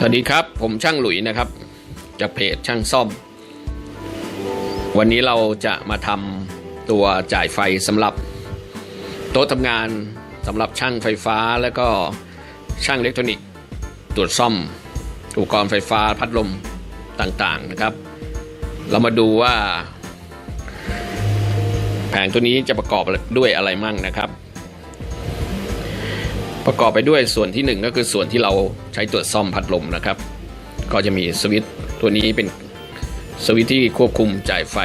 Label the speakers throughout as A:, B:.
A: สวัสดีครับ ผมช่างหลุยนะครับ จากเพจช่างซ่อม วันนี้เราจะมาทำตัวจ่ายไฟสำหรับโต๊ะทำงานสำหรับช่างไฟฟ้าแล้วก็ช่างอิเล็กทรอนิกส์ตรวจซ่อม อุปกรณ์ไฟฟ้าพัดลมต่างๆนะครับ เรามาดูว่า แผงตัวนี้จะประกอบด้วยอะไรมั่งนะครับ ประกอบไปด้วยส่วนที่หนึ่งก็คือส่วนที่เราใช้ตรวจซ่อมพัดลมนะครับ ก็จะมีสวิตช์ตัวนี้เป็นสวิตช์ที่ควบคุมจ่ายไฟ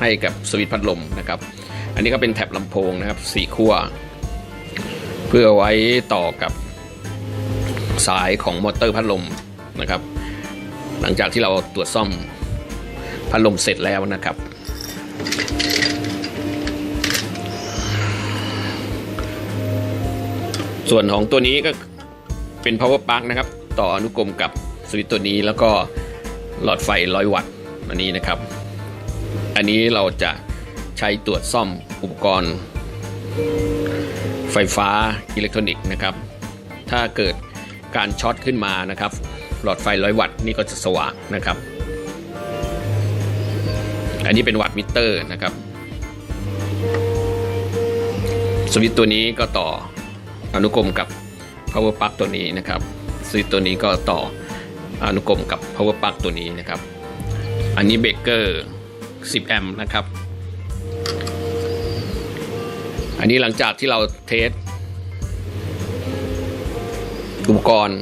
A: ให้กับสวิตช์พัดลมนะครับ อันนี้ก็เป็นแถบลำโพงนะครับสี่ขั้ว เพื่อไว้ต่อกับสายของมอเตอร์พัดลมนะครับ หลังจากที่เราตรวจซ่อมพัดลมเสร็จแล้วนะครับ ส่วนของตัวนี้ก็เป็น power plug นะครับ ต่ออนุกรมกับสวิตตัวนี้แล้วก็หลอดไฟ 100 วัตต์อันนี้นะครับ อันนี้เราจะใช้ตรวจซ่อมอุปกรณ์ ไฟฟ้าอิเล็กทรอนิกส์นะครับ ถ้าเกิดการช็อตขึ้นมานะครับ หลอดไฟ 100 วัตต์นี่ก็จะสว่างนะครับ อันนี้เป็นวัตต์มิเตอร์นะครับ สวิตตัวนี้ก็ต่อ อนุกรมกับ power plug ตัวนี้นะครับสวิตตัวนี้ก็ต่ออนุกรมกับ power plug ตัวนี้นะครับ อันนี้เบรกเกอร์ 10 แอมป์นะครับ อันนี้หลังจากที่เราเทสอุปกรณ์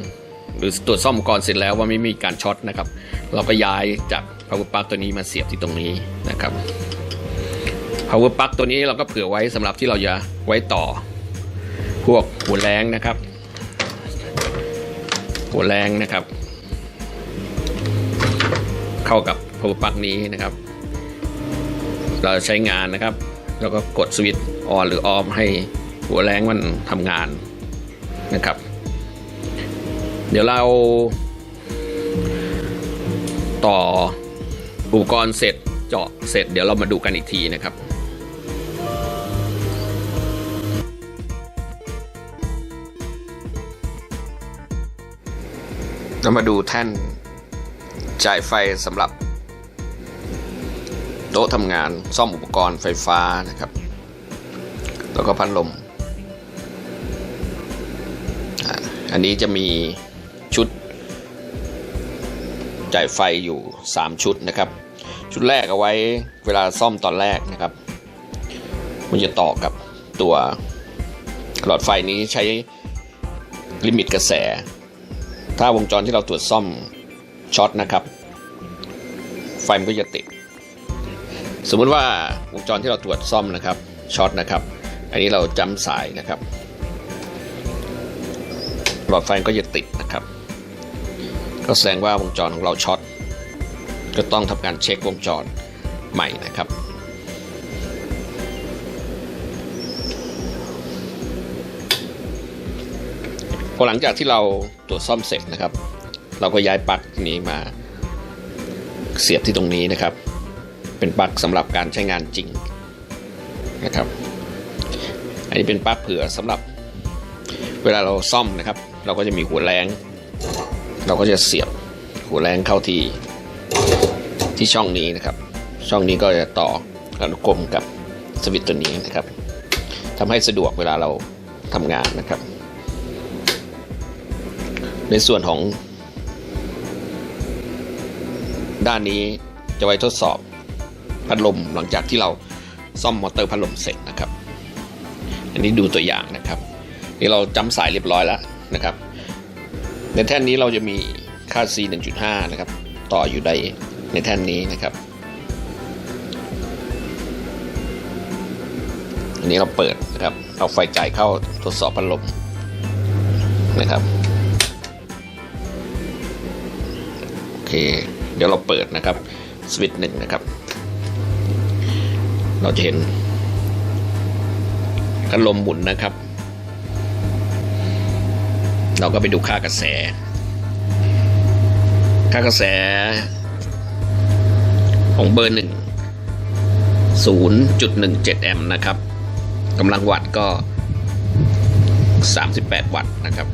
A: หรือตรวจซ่อมอุปกรณ์เสร็จแล้วว่าไม่มีการช็อตนะครับ เราก็ย้ายจาก power plug ตัวนี้มาเสียบที่ตรงนี้นะครับ power plug ตัวนี้เราก็เผื่อไว้สำหรับที่เราจะไว้ต่อ พวกหัวแรงนะครับ หัวแรงนะครับ เข้ากับ power plug นี้นะครับ เราใช้งานนะครับ แล้วก็กดสวิตช์ออนหรือออฟให้หัวแรงมันทำงานนะครับ เดี๋ยวเราต่ออุปกรณ์เสร็จเจาะเสร็จเดี๋ยวเรามาดูกันอีกทีนะครับ เรามาดูแท่นจ่ายไฟสำหรับโต๊ะทำงานซ่อมอุปกรณ์ไฟฟ้านะครับ แล้วก็พัดลม อันนี้จะมีชุดจ่ายไฟอยู่ 3 ชุดนะครับ ชุดแรกเอาไว้เวลาซ่อมตอนแรกนะครับ มันจะต่อกับตัวหลอดไฟนี้ใช้ลิมิตกระแส ถ้าวงจรที่เราตรวจซ่อมช็อตนะครับ ไฟมันก็จะติด สมมุติว่าวงจรที่เราตรวจซ่อมนะครับช็อตนะครับ อันนี้เราจำสายนะครับหลอดไฟก็จะติดนะครับ ก็แสดงว่าวงจรของเราช็อตก็ต้องทำการเช็ควงจรใหม่นะครับ พอหลังจากที่เราตรวจซ่อมเสร็จนะครับ เราก็ย้ายปลั๊กนี้มาเสียบที่ตรงนี้นะครับ เป็นปลั๊กสำหรับการใช้งานจริงนะครับ อันนี้เป็นปลั๊กเผื่อสำหรับเวลาเราซ่อมนะครับ เราก็จะมีหัวแรงเราก็จะเสียบหัวแรงเข้าที่ที่ช่องนี้นะครับ ช่องนี้ก็จะต่ออนุกรมกับสวิตช์ตัวนี้นะครับทำให้สะดวกเวลาเราทำงานนะครับ ในส่วนของด้านนี้จะไว้ทดสอบพัดลมหลังจากที่เราซ่อมมอเตอร์พัดลมเสร็จนะครับ อันนี้ดูตัวอย่างนะครับ นี่เราจำสายเรียบร้อยแล้วนะครับ ในแท่นนี้เราจะมีค่า C 1.5 นะครับ ต่ออยู่ในในแท่นนี้นะครับ อันนี้เราเปิดนะครับ เอาไฟจ่ายเข้าทดสอบพัดลมนะครับ เค เดี๋ยวเราเปิดนะครับสวิตช์หนึ่งนะครับ เราจะเห็นพัดลมหมุนนะครับ เราก็ไปดูค่ากระแส ค่ากระแส ของเบอร์หนึ่งศูนย์จุดหนึ่งเจ็ดแอมป์นะครับกำลังวัตต์ก็สามสิบแปดวัตต์นะครับ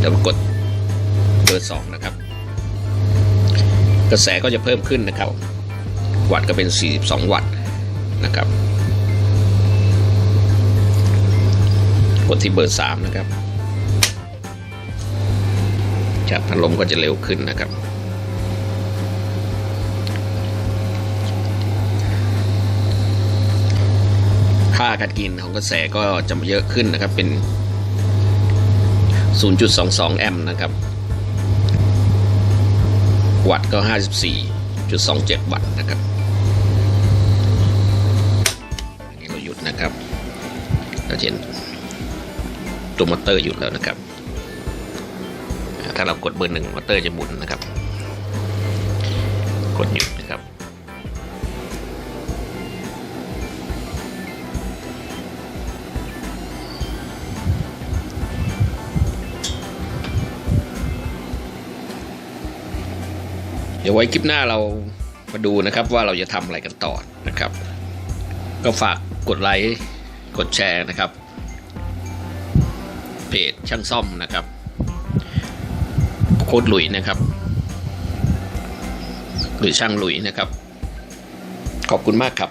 A: แล้วก็กด เบอร์สองนะครับ กระแสก็จะเพิ่มขึ้นนะครับ วัตต์ก็เป็น 42 วัตต์นะครับ กดที่เบอร์สามนะครับ จากพัดลมก็จะเร็วขึ้นนะครับค่าการกินของกระแสก็จะเยอะขึ้นนะครับเป็น 0.22 แอมป์นะครับ วัตต์ก็ 54.27 วัตต์นะครับอันนี้เราหยุดนะครับเราเห็นตัวมอเตอร์หยุดแล้วนะครับ ถ้าเรากดเบอร์หนึ่งมอเตอร์จะบุนนะครับ กดหยุด เดี๋ยวไว้คลิปหน้าเรามาดูนะครับว่าเราจะทำอะไรกันต่อนะครับ ก็ฝากกดไลค์กดแชร์นะครับ เพจช่างซ่อมนะครับ โค้ดหลุยนะครับ หรือช่างหลุยนะครับ ขอบคุณมากครับ